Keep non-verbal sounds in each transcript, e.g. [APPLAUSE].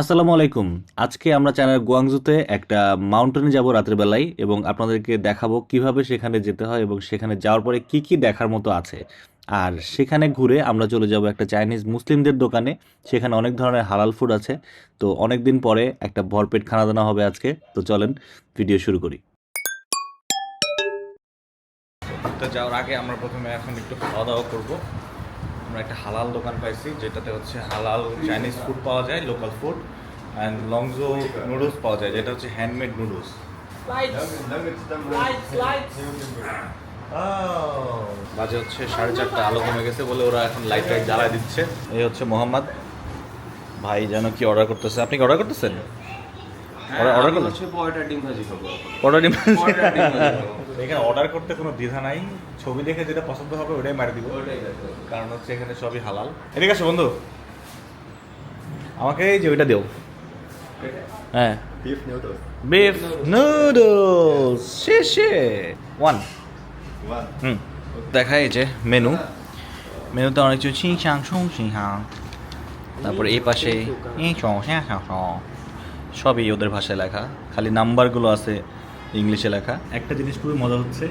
আসসালামু আলাইকুম। আজকে আমরা চায়নার গুয়াংজুতে একটা মাউন্টেনে যাব রাতের বেলায় এবং আপনাদেরকে দেখাবো কীভাবে সেখানে যেতে হয় এবং সেখানে যাওয়ার পরে কি কি দেখার মতো আছে। আর সেখানে ঘুরে আমরা চলে যাব একটা চাইনিজ মুসলিমদের দোকানে। সেখানে অনেক ধরনের হালাল ফুড আছে। তো অনেক দিন পরে একটা ভরপেট খানা দানা হবে আজকে। তো চলেন ভিডিও শুরু করি। তো যাওয়ার আগে আমরা প্রথমে এখন একটু খাওয়া দাওয়া করব। আমরা একটা হালাল দোকান পাইছি যেটাতে হচ্ছে হালাল চাইনিজ ফুড পাওয়া যায় local food and Longzhou noodles পাওয়া যায় যেটা হচ্ছে হ্যান্ডমেড নুডলস lights. বাজে হচ্ছে সাড়ে চারটা আলো কমে গেছে বলে ওরা এখন লাইট টাইট জ্বালায় দিচ্ছে। এই হচ্ছে মোহাম্মদ। ভাই যেন কি অর্ডার করতেছে? আপনি কি অর্ডার করতেছেন? অর্ডার অর্ডার করলেন হচ্ছে পরোটা ডিম ভাজি খাব। পরোটা ডিম ভাজি? এখানে অর্ডার করতে কোনো দ্বিধা নাই। ছবি দেখে যেটা পছন্দ হবে ওটাই মারি দিব। কারণ হচ্ছে এখানে সবই হালাল। এদিকে আসো বন্ধু। আমাকে এই যে ওইটা দিও। হ্যাঁ। Beef noodles. বিফ নুডলস শেষে ওয়ান One. হুম। দেখা এই যে মেনু মেনুতে অনেক কিছু। চিং চাং ছুং চিং হাং তারপরে এই পাশে এই চং হ্যাঁ হ্যাঁ হ্যাঁ সবই ওদের ভাষায় লেখা। খালি নাম্বারগুলো আছে ইংলিশে লেখা। একটা জিনিস খুবই মজা হচ্ছে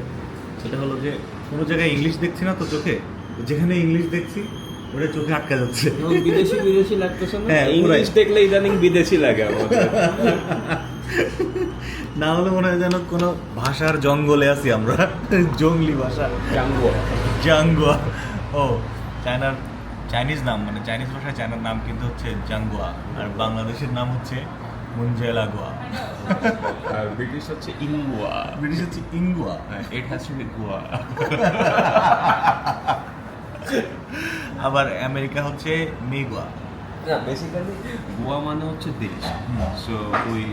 সেটা হলো যে কোনো জায়গায় ইংলিশ দেখছি না তো চোখে যেখানে ইংলিশ দেখছি ওটা চোখে আটকা যাচ্ছে। বিদেশি বিদেশি লাগতেছে না হ্যাঁ, ইংলিশ দেখলে ইদানিং বিদেশি লাগে আমাদের। না হলে মনে হয় যেন কোনো ভাষার জঙ্গলে আছি আমরা। জঙ্গলি ভাষা। জানব জাঙ্গুয়া। ও চায়নার চাইনিজ নাম মানে চাইনিজ ভাষায় চায়নার নাম কিন্তু হচ্ছে জাঙ্গুয়া। আর বাংলাদেশের নাম হচ্ছে মুঞ্জেলাগুয়া আর ব্রিটিশ হচ্ছে ইংগুয়া ব্রিটিশ হচ্ছে ইঙ্গুয়া ইট হ্যাজ টু বি গোয়া আবার আমেরিকা হচ্ছে মেগুয়া না বেসিক্যালি গোয়া মানে হচ্ছে দেশ। সো ওই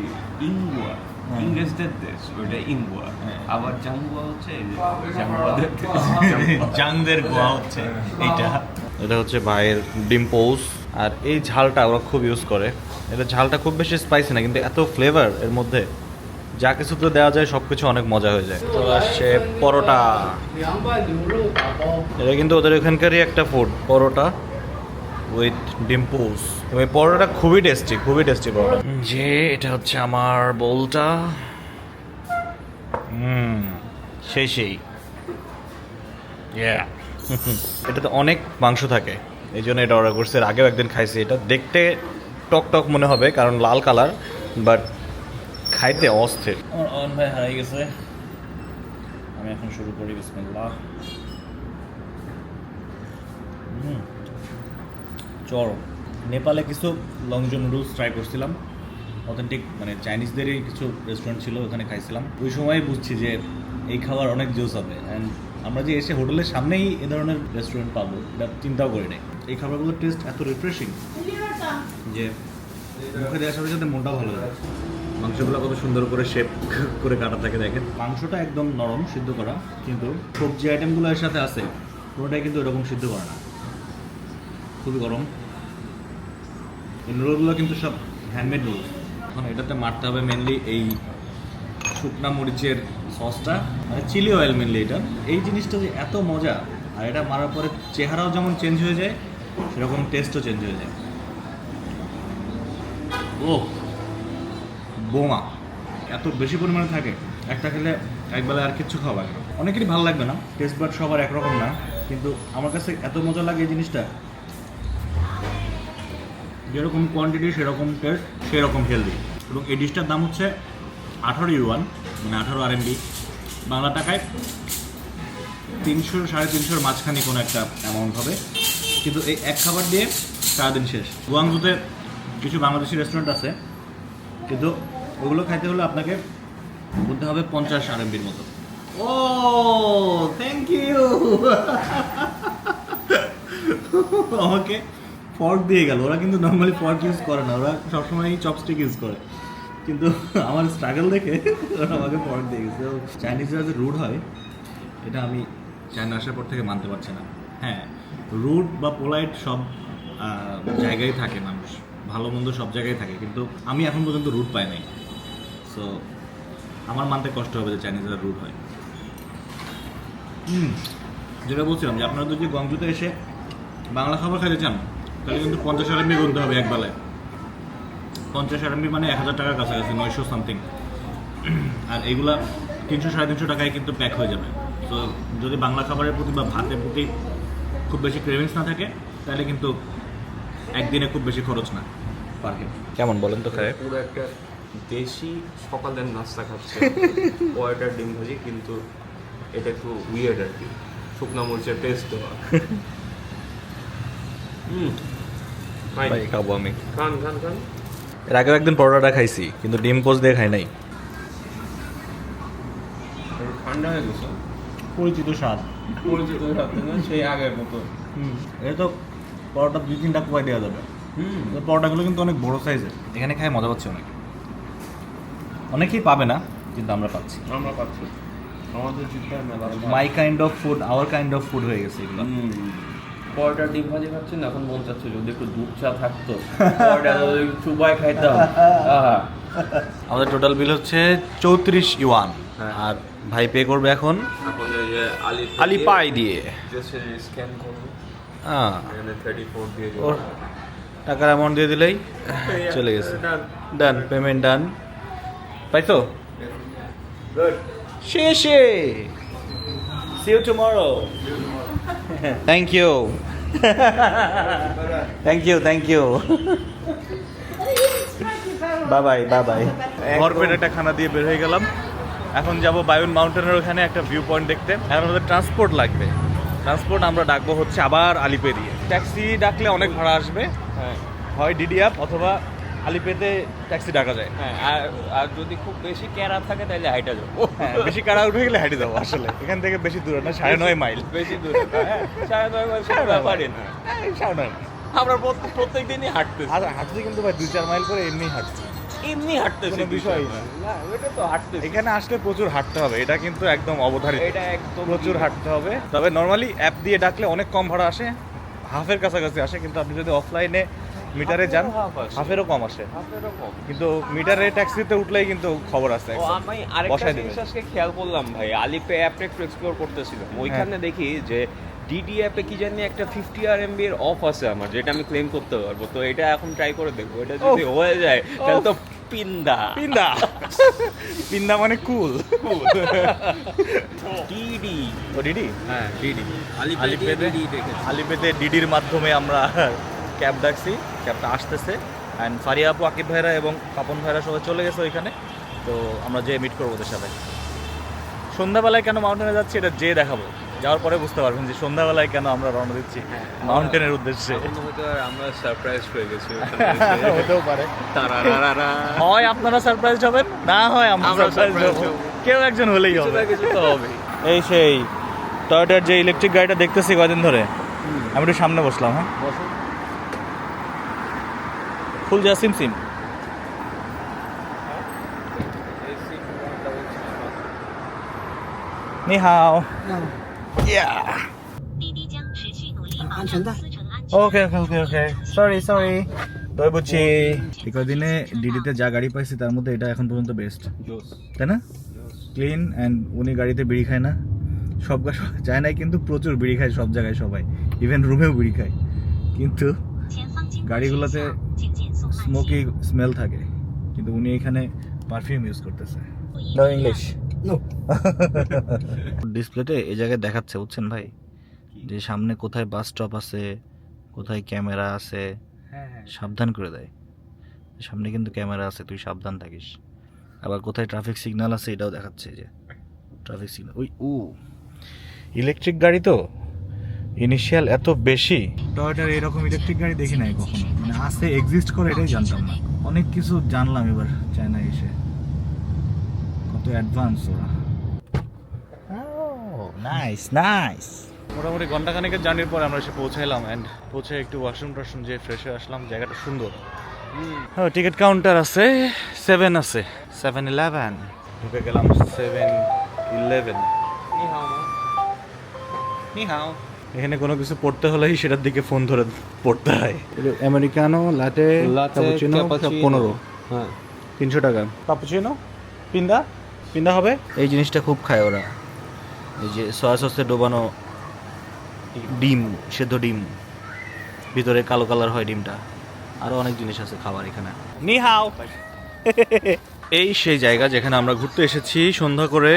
ইংগুয়া হুম। ইংরেজদের দেশ ওইটা ইংগুয়া হ্যাঁ। আবার জাঙ্গুয়া হচ্ছে জাঙ্গুয়াদের জাংদের গোয়া হচ্ছে এইটা। এটা হচ্ছে ভাইয়ের ডিম পোস আর এই ঝালটা ওরা খুব ইউজ করে। এটা ঝালটা খুব বেশি স্পাইসি না, কিন্তু এত ফ্লেভার এর মধ্যে যা কিছুতে দেওয়া যায় সব কিছু অনেক মজা হয়ে যায়। তো আসছে পরোটা। এটা কিন্তু ওদের এখানকারই একটা ফুড পরোটা উইথ ডিম পোস এবং পরোটা খুবই টেস্টি খুবই টেস্টি পরোটা। যে এটা হচ্ছে আমার বোলটা। হুম সেই সেই। [LAUGHS] এটাতে অনেক মাংস থাকে। এই জন্য এটা অর্ডার করছি। এর আগেও একদিন খাইছি। এটা দেখতে টক টক মনে হবে, কারণ লাল কালার বাট খাইতে অস্থির। অন ভাই হারাই গেছে। আমি এখন শুরু করি, বিসমিল্লাহ। হুম চর নেপালে কিছু লংজো নুডলস ট্রাই করছিলাম। অথেন্টিক মানে চাইনিজদেরই কিছু রেস্টুরেন্ট ছিল, ওখানে খাইছিলাম। ওই সময় বুঝছি যে এই খাবার অনেক জোস হবে। অ্যান্ড আমরা যে এসে হোটেলের সামনেই এ ধরনের রেস্টুরেন্ট পাবো, এটা চিন্তাও করি নাই। এই খাবারগুলোর টেস্ট এত রিফ্রেশিং যে মুখে দেওয়ার সাথে সাথে মনটাও ভালো লাগে। মাংসগুলো কত সুন্দর করে শেপ করে কাটা থাকে দেখেন। মাংসটা একদম নরম সিদ্ধ করা কিন্তু সবজি আইটেমগুলো এর সাথে আছে পুরোটাই কিন্তু এরকম সিদ্ধ করে না। খুবই গরম। এই নুডলগুলো কিন্তু সব হ্যান্ডমেড নুডলস এখন এটাতে মারতে হবে মেনলি এই শুকনা মরিচের সসটা মানে চিলি অয়েল মেনলি এটা। এই জিনিসটা যে এত মজা আর এটা মারার পরে চেহারাও যেমন চেঞ্জ হয়ে যায় সেরকম টেস্টও চেঞ্জ হয়ে যায়। ও বোমা। এত বেশি পরিমাণে থাকে, একটা খেলে একবেলা আর কিচ্ছু খাওয়া লাগে অনেকেরই ভালো লাগবে না টেস্ট বাট সবার একরকম না, কিন্তু আমার কাছে এত মজা লাগে এই জিনিসটা। যেরকম কোয়ান্টিটি সেরকম টেস্ট সেরকম হেলদি এবং এই ডিশটার দাম হচ্ছে আঠারো ইউয়ান মানে আঠারো আরএমবি বাংলা টাকায় তিনশো, সাড়ে তিনশোর মাঝখানে কোনো একটা অ্যামাউন্ট হবে। কিন্তু এই এক খাবার দিয়ে সারাদিন শেষ। গুয়াংজুতে কিছু বাংলাদেশি রেস্টুরেন্ট আছে কিন্তু ওগুলো খাইতে হলে আপনাকে বলতে হবে পঞ্চাশ আরএমবির মতো। ও থ্যাংক ইউ [LAUGHS] আমাকে ফর্ক দিয়ে গেল। ওরা কিন্তু নর্মালি ফর্ক ইউজ করে না ওরা সবসময় চপস্টিক ইউজ করে। কিন্তু আমার স্ট্রাগল দেখে ওরা আমাকে ফর্ক দিয়ে গেছে। চাইনিজরা যে রুড হয় এটা আমি চায়না আসার পর থেকে মানতে পারছি না। হ্যাঁ রুড বা পোলাইট সব জায়গায় থাকে মানুষ। ভালো মন্দ সব জায়গায় থাকে। কিন্তু আমি এখন পর্যন্ত রুট পাই নাই। সো আমার মানতে কষ্ট হবে যে চাইনিজরা রুট হয়। যেটা বলছিলাম যে আপনারা যদি গঞ্জুতে এসে বাংলা খাবার খাইতে চান, তাহলে কিন্তু পঞ্চাশ আরম্ভে গুনতে হবে এক বেলায়। পঞ্চাশ আরএমবি মানে এক হাজার টাকার কাছাকাছি, নয়শো সামথিং আর এগুলা তিনশো সাড়ে তিনশো টাকায় কিন্তু প্যাক হয়ে যাবে। তো যদি বাংলা খাবারের প্রতি বা ভাতের প্রতি খুব বেশি ক্রেভিংস না থাকে তাহলে কিন্তু একদিনে খুব বেশি খরচ না পার হেড কেমন বলেন তো খায় পুরো একটা দেশি সকালের নাস্তা খাচ্ছে [LAUGHS] পয়টার ডিম ভাজি কিন্তু এটা একটু উইয়ার্ড আর কি। শুকনো মরিচের টেস্ট দেওয়া। [LAUGHS] হুম ভাই খাব আমি। খান খান খান। এর আগেও একদিন পরোটাটা খাইছি কিন্তু ডিম পোস্ট দিয়ে খাই নাই। ঠান্ডা হয়ে গেছে। পরিচিত স্বাদ। পরিচিত না? সেই আগের মতো। হুম। এটা তো পরোটা দুই তিনটা কোয়াই দেওয়া যাবে। হুম। পরোটাগুলো কিন্তু অনেক বড় সাইজের এখানে খাই মজা পাচ্ছে অনেক। অনেকেই পাবে না কিন্তু আমরা পাচ্ছি। আমরা পাচ্ছি। আমাদের my kind of food our kind of food হয়ে গেছে এগুলো। পরোটা ডিম ভাজি খাচ্ছেন এখন মন চাচ্ছে যদি একটু দুধ চা থাকতো। [LAUGHS] পরোটা চুবাই খাইতাম। [LAUGHS] আমাদের টোটাল বিল হচ্ছে চৌত্রিশ ইউয়ান হ্যাঁ। আর ভাই পে করবে এখন? এখন এই যে আলি আলিপাই দিয়ে স্ক্যান করব। হ্যাঁ এখানে দিয়ে টাকার অ্যামাউন্ট দিয়ে দিলেই চলে গেছে। ডান পেমেন্ট ডান পাইছো? গুড শেষে see. You tomorrow thank you thank you thank you bye bye bye bye bye by ভরপেট একটা খানা দিয়ে বের হয়ে গেলাম। এখন যাব বায়ুন মাউন্টেনের ওখানে একটা ভিউ পয়েন্ট দেখতে। এখন আমাদের ট্রান্সপোর্ট লাগবে। ট্রান্সপোর্ট আমরা ডাকবো হচ্ছে আবার আলিপে দিয়ে ট্যাক্সি ডাকলে অনেক ভাড়া আসবে। হ্যাঁ। হয় ডিডি অ্যাপ অথবা আলিপেতে ট্যাক্সি ডাকা যায়। হ্যাঁ আর যদি খুব বেশি ক্যারা থাকে তাহলে হাইটা যাব। হ্যাঁ বেশি কারা উঠে গেলে হাঁটি যাব আসলে। এখান থেকে বেশি দূরে না সাড়ে নয় মাইল। বেশি দূরে হ্যাঁ সাড়ে নয় মাইল কোনো ব্যাপারই না। সাড়ে নয় মাইল। আমরা প্রত্যেক দিনই হাঁটতে হাঁটতে কিন্তু ভাই দুই চার মাইল করে এমনি হাঁটছি। এমনি হাঁটতেছি কোনো বিষয়ই না। ওটা তো হাঁটতেছি। এখানে আসলে প্রচুর হাঁটতে হবে এটা কিন্তু একদম অবধারিত। এটা একদম প্রচুর হাঁটতে হবে। তবে নর্মালি অ্যাপ দিয়ে ডাকলে অনেক কম ভাড়া আসে হাফের কাছাকাছি আসে কিন্তু আপনি যদি অফলাইনে মিটারে যান হাফেরও কম আসে। কিন্তু মিটারে ট্যাক্সিতে উঠলেই কিন্তু খবর আছে আমি আরেকটা জিনিস আজকে খেয়াল করলাম ভাই আলিপে অ্যাপটা একটু এক্সপ্লোর করতেছিলাম। ওইখানে দেখি যে ডিডি অ্যাপে কি জানি একটা ফিফটি আর এম এর অফ আছে আমার যেটা আমি ক্লেম করতে পারব। তো এটা এখন ট্রাই করে দেখব। এটা যদি হয়ে যায় তাহলে তো পিন্দা পিন্দা পিন্দা মানে কুল। ডিডি ও ডিডি হ্যাঁ ডিডি আলিপেতে আলিপেতে ডিডির মাধ্যমে আমরা ক্যাব ডাকছি ক্যাবটা আসতেছে। অ্যান্ড ফারিয়া আপু আকিব ভাইরা এবং পাপন ভাইরা সবাই চলে গেছে ওইখানে। তো আমরা যে মিট করব ওদের সাথে। সন্ধ্যাবেলায় কেন মাউন্টেনে যাচ্ছি এটা যে দেখাবো। যাওয়ার পরে বুঝতে পারবেন যে সন্ধ্যাবেলায় কেন আমরা রওনা দিচ্ছি মাউন্টেনের উদ্দেশ্যে। এখন হয়তো আর আমরা সারপ্রাইজ হয়ে গেছি [LAUGHS] হতেও পারে। হয় আপনারা সারপ্রাইজ হবেন না হয় আমরা সারপ্রাইজ হব। কেউ একজন হলেই হবে। এই সেই টয়োটার যে ইলেকট্রিক গাড়িটা দেখতেছি কদিন ধরে। আমি একটু সামনে বসলাম হ্যাঁ? ফুল যা সিম সিম। নি। হাও 滴滴将持续努力保安全带障司乘安全。 ওকে ওকে ওকে ওকে সরি সরি তবে বুঝছি এই কদিনে ডিডিতে যা গাড়ি পাইছি তার মধ্যে এটা এখন পর্যন্ত বেস্ট তাই না ক্লিন অ্যান্ড উনি গাড়িতে বিড়ি খায় না সব গা- যায় নাই কিন্তু প্রচুর বিড়ি খায় সব জায়গায় সবাই ইভেন রুমেও বিড়ি খায় কিন্তু 前方经过 গাড়িগুলোতে 学校请减速慢 স্মোকি 行。 স্মেল থাকে কিন্তু উনি এখানে পারফিউম ইউজ করতেছে No ইংলিশ No. ডিসপ্লেতে এই জায়গায় দেখাচ্ছে বুঝছেন ভাই? যে সামনে কোথায় বাস স্টপ আছে কোথায় ক্যামেরা আছে সাবধান করে দেয়। সামনে কিন্তু ক্যামেরা আছে তুই সাবধান থাকিস। আবার কোথায় ট্রাফিক সিগন্যাল আছে এটাও দেখাচ্ছে যে। ট্রাফিক সিগন্যাল ওই ও ইলেকট্রিক গাড়ি তো? ইনিশিয়াল এত বেশি। টয়োটার এরকম ইলেকট্রিক গাড়ি দেখি নাই কখনো। মানে আছে এক্সিস্ট করে এটাই জানতাম না। অনেক কিছু জানলাম এবার চায়না এসে। কত অ্যাডভান্স ওরা। নাইস নাইস মোটামুটি ঘন্টাখানেকের জার্নির পরে আমরা এসে পৌঁছাইলাম অ্যান্ড পৌঁছে একটু ওয়াশরুম টাশরুম যে ফ্রেশ হয়ে আসলাম। জায়গাটা সুন্দর। হ্যাঁ টিকিট কাউন্টার আছে সেভেন আছে সেভেন ইলেভেন ঢুকে গেলাম সেভেন ইলেভেন এখানে কোনো কিছু পড়তে হলেই সেটার দিকে ফোন ধরে পড়তে হয়। আমেরিকানো লাটে ক্যাপুচিনো পনেরো। হ্যাঁ। তিনশো টাকা। কাপুচিনো পিন্দা পিন্দা হবে? এই জিনিসটা খুব খায় ওরা। এই যে সয়া সসে ডোবানো ডিম সেদ্ধ ডিম। ভিতরে কালো কালার হয় ডিমটা। আরও অনেক জিনিস আছে খাবার এখানে। নিহাও এই সেই জায়গা যেখানে আমরা ঘুরতে এসেছি সন্ধ্যা করে।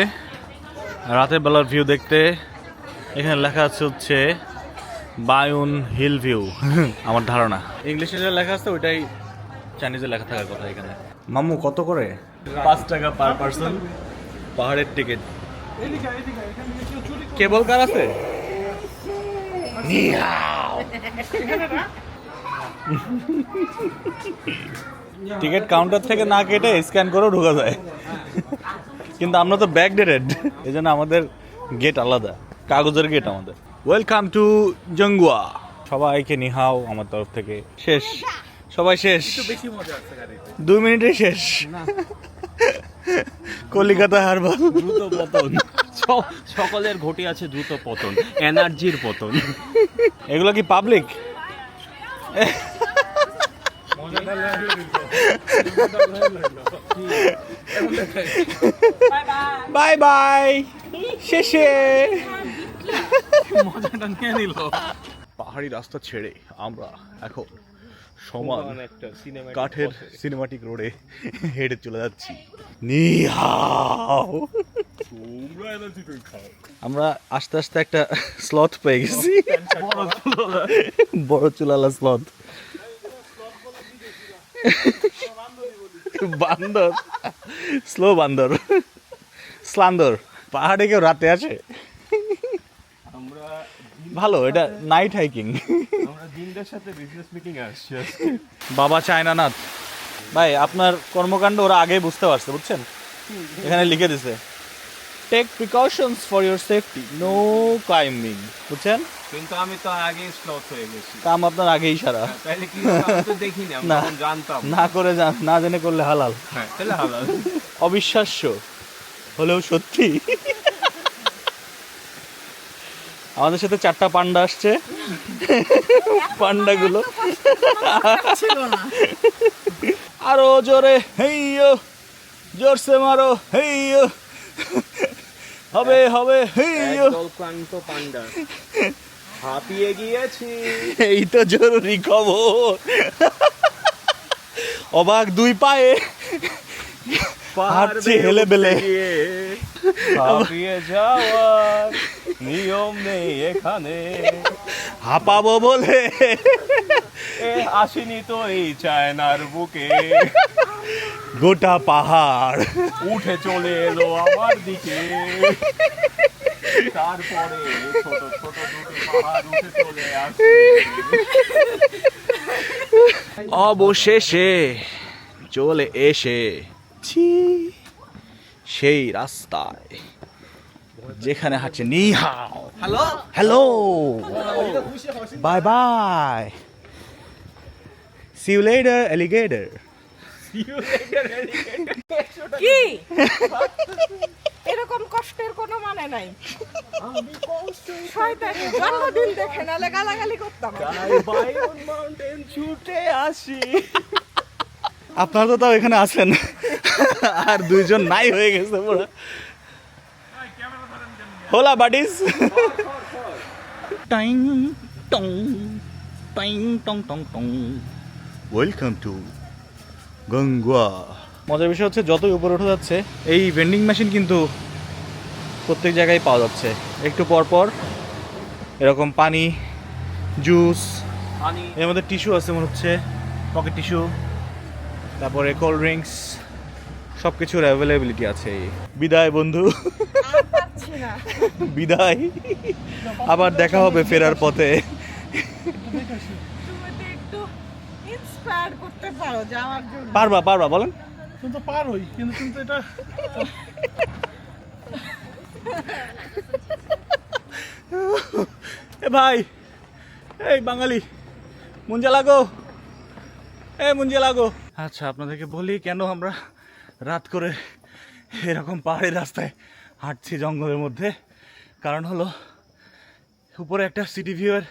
রাতের বেলার ভিউ দেখতে। এখানে লেখা আছে হচ্ছে বায়ুন হিল ভিউ। [LAUGHS] আমার ধারণা। ইংলিশে যে লেখা আছে ওইটাই চাইনিজে লেখা থাকার কথা এখানে। মাম্মু কত করে? পাঁচ টাকা পার পার্সন। পাহাড়ের টিকিট। কেবল কার আছে? টিকিট কাউন্টার থেকে না কেটে স্ক্যান করেও ঢোকা যায়। কিন্তু আমরা তো ব্যাক ডেটেড এই জন্য আমাদের গেট আলাদা। কাগজের গেট আমাদের। ওয়েলকাম টু জঙ্গুয়া। সবাইকে নিহাও আমার তরফ থেকে। শেষ। সবাই শেষ। দুই মিনিটে শেষ। [LAUGHS] কলিকাতা হারবার দ্রুত পতন। সকলের ঘটি আছে দ্রুত পতন এনার্জির পতন। এগুলো কি পাবলিক বাই বাই শেষে। মজাটা নিয়ে নিল। পাহাড়ি রাস্তা ছেড়ে আমরা এখন সমান একটা সিনেমা কাঠের সিনেমাটিক রোডে হেঁটে চলে যাচ্ছি। নিহাও। আমরা আস্তে আস্তে একটা স্লথ পেয়ে গেছি। বড় চুলালা স্লথ বান্দর। স্লো বান্দর। স্লান্দর। পাহাড়ে কেউ রাতে আসে? আমরা ভালো এটা নাইট হাইকিং দিনটার সাথে বিজনেস মিটিং আসছি বাবা চায়নানাথ। ভাই আপনার কর্মকাণ্ড ওরা আগেই বুঝতে পারছে বুঝছেন? এখানে লিখে দিছে take precautions for your safety no climbing বুঝছেন? কিন্তু আমি তো আগে স্লথ হয়ে গেছি। কাম আপনার আগেই সারা। তাহলে কি? আমি তো দেখিনি না। জানতাম। না করে জান না জেনে করলে হালাল। হ্যাঁ তাহলে হালাল। অবিশ্বাস্য হলেও সত্যি। আমাদের সাথে চারটা পান্ডা আসছে। পান্ডাগুলো। আরও জোরে হেইয়ো। জোরসে মারো হেইয়ো। হবে হবে হেইয়ো। ক্লান্ত পান্ডা। হাঁপিয়ে গিয়েছি। এই তো জরুরি খবর। অবাক দুই পায়ে। হাঁটছি হেলে বেলে। হাঁপিয়ে যাওয়ার নিয়ম নেই এখানে। হাঁপাবো বলে। আসেনি তো এই চায়নার বুকে। গোটা পাহাড়। উঠে চলে এলো আমার দিকে। তারপরে ছোট ছোট দুটি পাহাড় উঠে চলে অবশেষে চলে এসে সেই রাস্তায় যেখানে হাঁটছে নিহাও। Hello? Hello. Bye bye see you later alligator কি? এরকম কষ্টের কোনো মানে নাই। শয়তানি জন্মদিন দেখে নালে গালাগালি করতাম। মাউন্টেন ছুটে আসি। আপনারা তো তাও এখানে আছেন আর দুইজন নাই হয়ে গেছে পুরো। হোলা বাডিস টাইং টং টাইং টং টং টং ওয়েলকাম টু গঙ্গুয়া মজার বিষয় হচ্ছে যতই উপরে উঠে যাচ্ছে এই ভেন্ডিং মেশিন কিন্তু প্রত্যেক জায়গায় পাওয়া যাচ্ছে। একটু পর পর এরকম পানি জুস পানি। এর মধ্যে টিস্যু আছে মনে হচ্ছে পকেট টিস্যু তারপরে কোল্ড ড্রিঙ্কস সব কিছুর অ্যাভেলেবিলিটি আছে বিদায় বন্ধু। না বিদায়। আবার দেখা হবে ফেরার পথে। তুমি তো একটু ইন্সপায়ার করতে পারো যাওয়ার জন্য। পারবা পারবা বলেন। কিন্তু পার হই কিন্তু কিন্তু এটা এ ভাই এই বাঙালি মুঞ্জা লাগো এ মুঞ্জা লাগো আচ্ছা আপনাদেরকে বলি কেন আমরা রাত করে এরকম পাহাড়ি রাস্তায় হাঁটছি জঙ্গলের মধ্যে। কারণ হলো উপরে একটা সিটি ভিউয়ের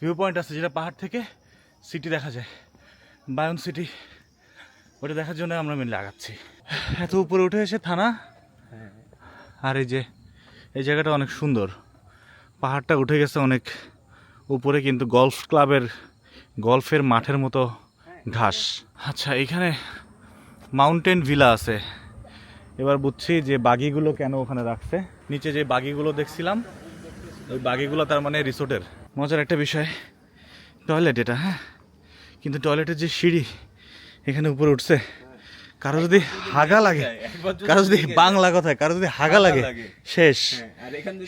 ভিউ পয়েন্ট আছে যেটা পাহাড় থেকে সিটি দেখা যায়। বায়ন সিটি ওটা দেখার জন্য আমরা মিলে আগাচ্ছি। এত উপরে উঠে এসে থানা আর এই যে এই জায়গাটা অনেক সুন্দর। পাহাড়টা উঠে গেছে অনেক উপরে কিন্তু গলফ ক্লাবের গলফের মাঠের মতো ঘাস। আচ্ছা এখানে মাউন্টেন ভিলা আছে। এবার বুঝছি যে বাগিগুলো কেন ওখানে রাখছে। নিচে যে বাগিগুলো দেখছিলাম, ওই বাগিগুলো তার মানে রিসোর্টের। মজার একটা বিষয়, টয়লেট এটা হ্যাঁ? কিন্তু টয়লেটের যে সিঁড়ি এখানে উপরে উঠছে, কারও যদি হাগা লাগে, কারও যদি বাংলা কথায়, কারও যদি হাগা লাগে, শেষ।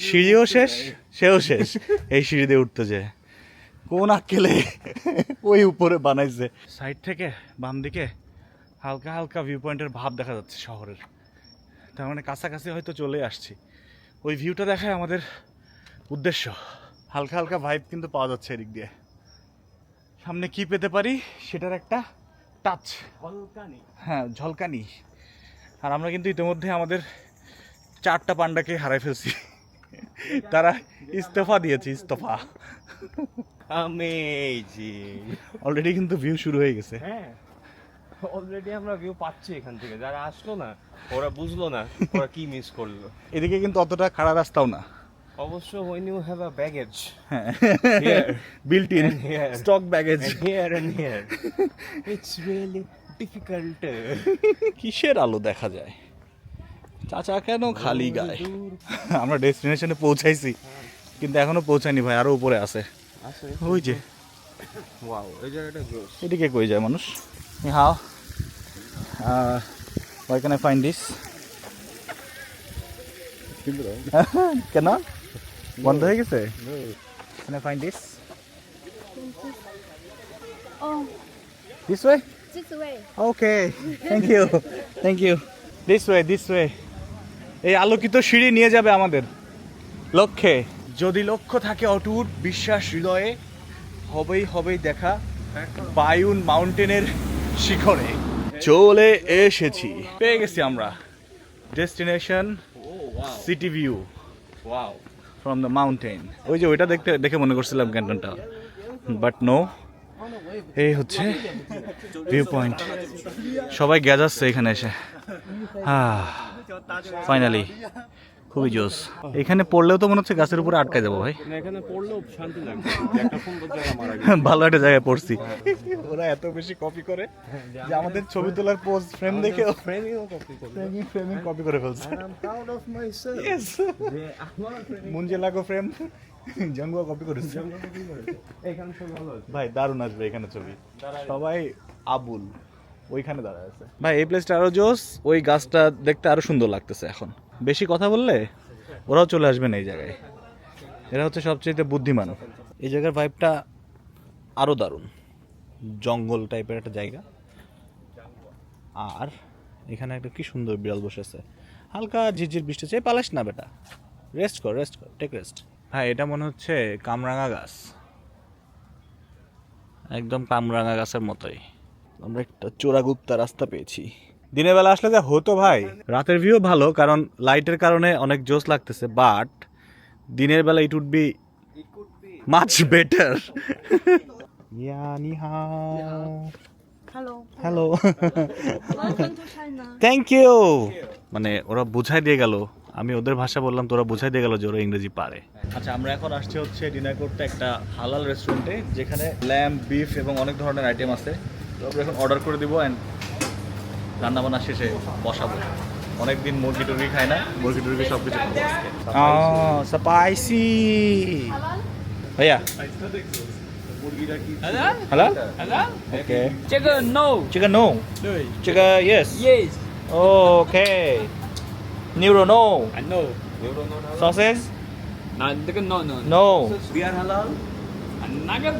সিঁড়িও শেষ, সেও শেষ। এই সিঁড়ি দিয়ে উঠতে যায় কোন আক্কেলে ওই উপরে বানাইছে। সাইড থেকে বাম দিকে হালকা হালকা ভিউ পয়েন্টের ভাব দেখা যাচ্ছে শহরের। তার মানে কাছাকাছি হয়তো চলে আসছি। ওই ভিউটা দেখায় আমাদের উদ্দেশ্য। হালকা হালকা ভাইব কিন্তু পাওয়া যাচ্ছে এদিক দিয়ে। সামনে কি পেতে পারি? সেটার একটা টাচ হ্যাঁ ঝলকানি। আর আমরা কিন্তু ইতিমধ্যে আমাদের চারটা পান্ডাকে হারাই ফেলছি। তারা ইস্তফা দিয়েছে ইস্তফা। অলরেডি কিন্তু ভিউ শুরু হয়ে গেছে। হ্যাঁ। অলরেডি আমরা ভিউ পাচ্ছি এখান থেকে। যারা আসলো না ওরা বুঝলো না ওরা কি মিস করল। এদিকে কিন্তু অতটা খাড়া রাস্তাও না। অবশ্য when you have a baggage হ্যাঁ। And here. Stock baggage and here and here. It's really difficult. কিসের আলো দেখা যায়? চাচা কেন খালি গায়ে? আমরা ডেস্টিনেশনে পৌঁছাইছি কিন্তু এখনও পৌঁছায়নি ভাই আরও উপরে আছে। ওই যে। ওয়াও এই জায়গাটা এদিকে কই যায় মানুষ? How why can I find this কেন বন্ধ হয়ে গেছে can I find this Oh, this way this way. Okay thank you thank you this way this way এই আলোকিত সিঁড়ি নিয়ে যাবে আমাদের। লক্ষ্যে। যদি লক্ষ্য থাকে অটুট বিশ্বাস হৃদয়ে হবেই হবেই দেখা। বায়ুন মাউন্টেনের শিখরে। চলে এসেছি। পেয়ে গেছি আমরা। Destination city view wow from the mountain ওই যে ওইটা দেখতে দেখে মনে করছিলাম ক্যান্টন টাওয়ার বাট নো এই হচ্ছে ভিউ পয়েন্ট সবাই গেজাচ্ছে এখানে এসে। হ্যাঁ ফাইনালি খুবই জোস। এখানে পড়লেও তো মনে হচ্ছে গাছের উপরে আটকে যাব ভাই। এখানে পড়লেও শান্তি লাগবে। একটা সুন্দর জায়গা মারা [LAUGHS] ভালো একটা জায়গায় পড়ছি। [LAUGHS] ওরা এত বেশি কপি করে যে আমাদের ছবি তোলার পোজ ফ্রেম দেখে ফ্রেমিংও কপি করবে ফ্রেমিং ফ্রেমিং কপি করে ফেলছে। ফ্রেমিং মুঞ্জে লাগো ফ্রেম জঙ্গুয়া কপি করেছে। এখানে সব ভালো ভাই দারুণ আসবে এখানে ছবি। সবাই আবুল। ওইখানে দাঁড়ায় আছে। ভাই এই প্লেসটা আরও জোস ওই গাছটা দেখতে আরও সুন্দর লাগতেছে এখন। বেশি কথা বললে ওরাও চলে আসবে না এই জায়গায়। এরা হচ্ছে সবচেয়ে বুদ্ধিমান। এই জায়গার ভাইবটা আরও দারুণ। জঙ্গল টাইপের একটা জায়গা। আর এখানে একটা কি সুন্দর বিড়াল বসেছে। হালকা ঝিরঝির বৃষ্টি চাই পালাস না বেটা। রেস্ট কর রেস্ট কর। টেক রেস্ট হ্যাঁ এটা মনে হচ্ছে কামরাঙা গাছ। একদম কামরাঙা গাছের মতোই। আমরা একটা চোরাগুপ্তা রাস্তা পেয়েছি। দিনের বেলা আসলে যা হতো ভাই। রাতের ভিউ ভালো কারণ লাইটের কারণে অনেক জোস লাগতেছে বাট দিনের বেলা it would be much better. Hello. Thank you মানে ওরা বুঝাই দিয়ে গেল আমি ওদের ভাষা বললাম তোরা বুঝাই দিয়ে গেল যে ওরা ইংরেজি পারে। আচ্ছা আমরা এখন আসছি হচ্ছে ডিনার করতে একটা হালাল রেস্টুরেন্টে যেখানে ল্যাম্প বিফ এবং অনেক ধরনের আইটেম আছে। তো আমরা এখন অর্ডার করে দিব অ্যান্ড রান্নাবান্না শেষে বসাবো অনেকদিন মুরগি টুরগি খাই না মুরগি টুরগি সব কিছু খাব স্পাইসি ভাইয়া হালাল ওকে Chicken no. Chicken no. Chicken yes. Yes. Okay. Neuro no. I know. Sausage Nah, chicken no no. no. Beer হালাল Nugget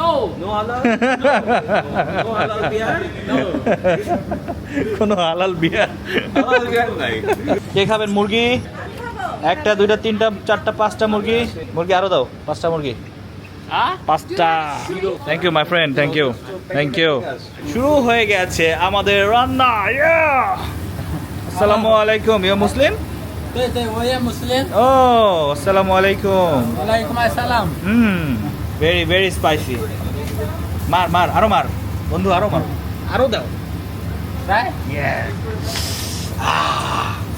no. নো হালাল নো হালাল বিয়ার নো কোনো হালাল বিয়ার হালাল বিয়ার নাই। কে খাবেন মুরগি? একটা দুইটা তিনটা চারটা পাঁচটা মুরগি? মুরগি আরও দাও পাঁচটা মুরগি? পাঁচটা। Thank you my friend thank you thank you শুরু হয়ে গেছে আমাদের রান্না আসসালামু আলাইকুম ইউ মুসলিম Muslim. ও আসসালামু আলাইকুম। Waalaikumsalam. Hmm very very spicy মার মার আরও মার। বন্ধু আরও মার। আরও দাও?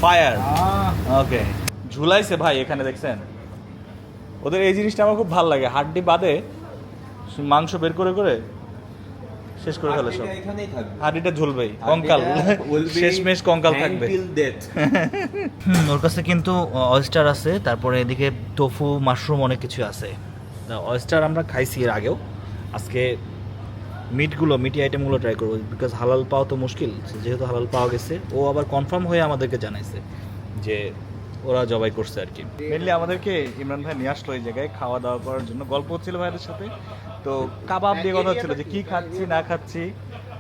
Fire Ah. ওকে ঝুলাইছে ভাই এখানে দেখছেন? ওদের এই জিনিসটা আমার খুব ভালো লাগে। হাড্ডি বাদে মাংস বের করে করে শেষ করে ফেলে সব। হাড়িটা ঝুলবেই। কঙ্কাল। [LAUGHS] শেষমেশ কঙ্কাল থাকবে। [LAUGHS] ওর কাছে কিন্তু অয়েস্টার আছে তারপরে এদিকে টোফু মাশরুম অনেক কিছু আছে। অয়েস্টার আমরা খাইছি এর আগেও। আজকে মিটগুলো মিটি আইটেমগুলো ট্রাই করব বিকজ হালাল পাওয়া তো মুশকিল যেহেতু হালাল পাওয়া গেছে। ও আবার কনফার্ম হয়ে আমাদেরকে জানাইছে যে ওরা জবাই করছে আর কি। মেনলি আমাদেরকে ইমরান ভাই নিয়ে আসলো এই জায়গায় খাওয়া দাওয়া করার জন্য। গল্প হচ্ছিল ভাইদের সাথে। তো কাবাব দিয়ে কথা হচ্ছিল যে কি খাচ্ছি না খাচ্ছি।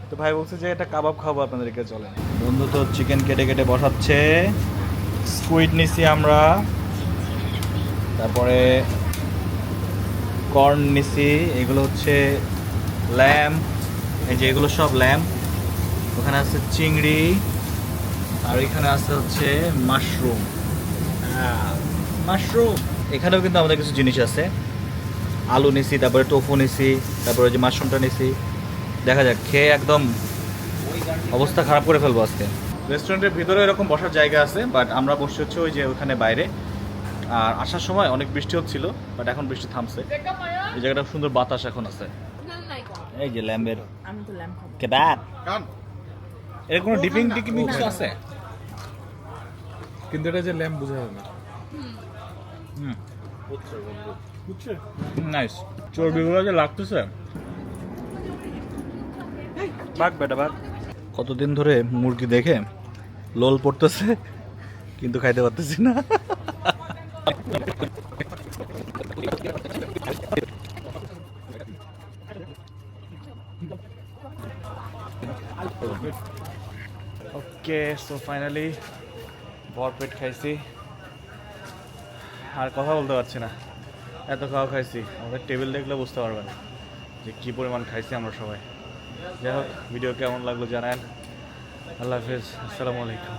তো ভাই বলছে যে এটা কাবাব খাব আপনাদেরকে চলে বন্ধু তো চিকেন কেটে কেটে বসাচ্ছে। স্কুইড নিছি আমরা। তারপরে কর্ন নিছি এগুলো হচ্ছে ল্যাম এই যে এগুলো সব ল্যাম। ওখানে আছে চিংড়ি আর এখানে আছে হচ্ছে মাশরুম। মাশরুম এখানেও কিন্তু আমাদের কিছু জিনিস আছে। আলু নিছি তারপরে টোফু নিছি তারপরে ওই যে মাশরুমটা নিছি। দেখা যাক খেয়ে একদম অবস্থা খারাপ করে ফেলব আজকে। রেস্টুরেন্টের ভিতরে এরকম বসার জায়গা আছে বাট আমরা বসে হচ্ছে ওই যে ওখানে বাইরে। আর আসার সময় অনেক বৃষ্টি হচ্ছিল বাট এখন বৃষ্টি থামছে। এই জায়গাটা সুন্দর বাতাস এখন আছে। এই যে ল্যাম্বের আমি তো ল্যাম্প খাব। কেবাব এর কোনো ডিপিং টিকিং কিছু আছে? কিন্তু এটা যে ল্যাম্প বোঝা যাবে না। হুম। বুঝছে নাইস চর্বিগুলো যে লাগতেছে। বাঘ বেটা বাঘ। কতদিন ধরে মুরগি দেখে লোল পড়তেছে কিন্তু খাইতে পারতেছি না। সো ফাইনালি ভরপেট খাইছি। আর কথা বলতে পারছি না। এত খাওয়া খাইছি, আমাদের টেবিল দেখলে বুঝতে পারবেন যে কী পরিমাণ খাইছি আমরা সবাই। যাই হোক, ভিডিও কেমন লাগল জানান। আল্লাহ হাফিজ, আসসালামু আলাইকুম।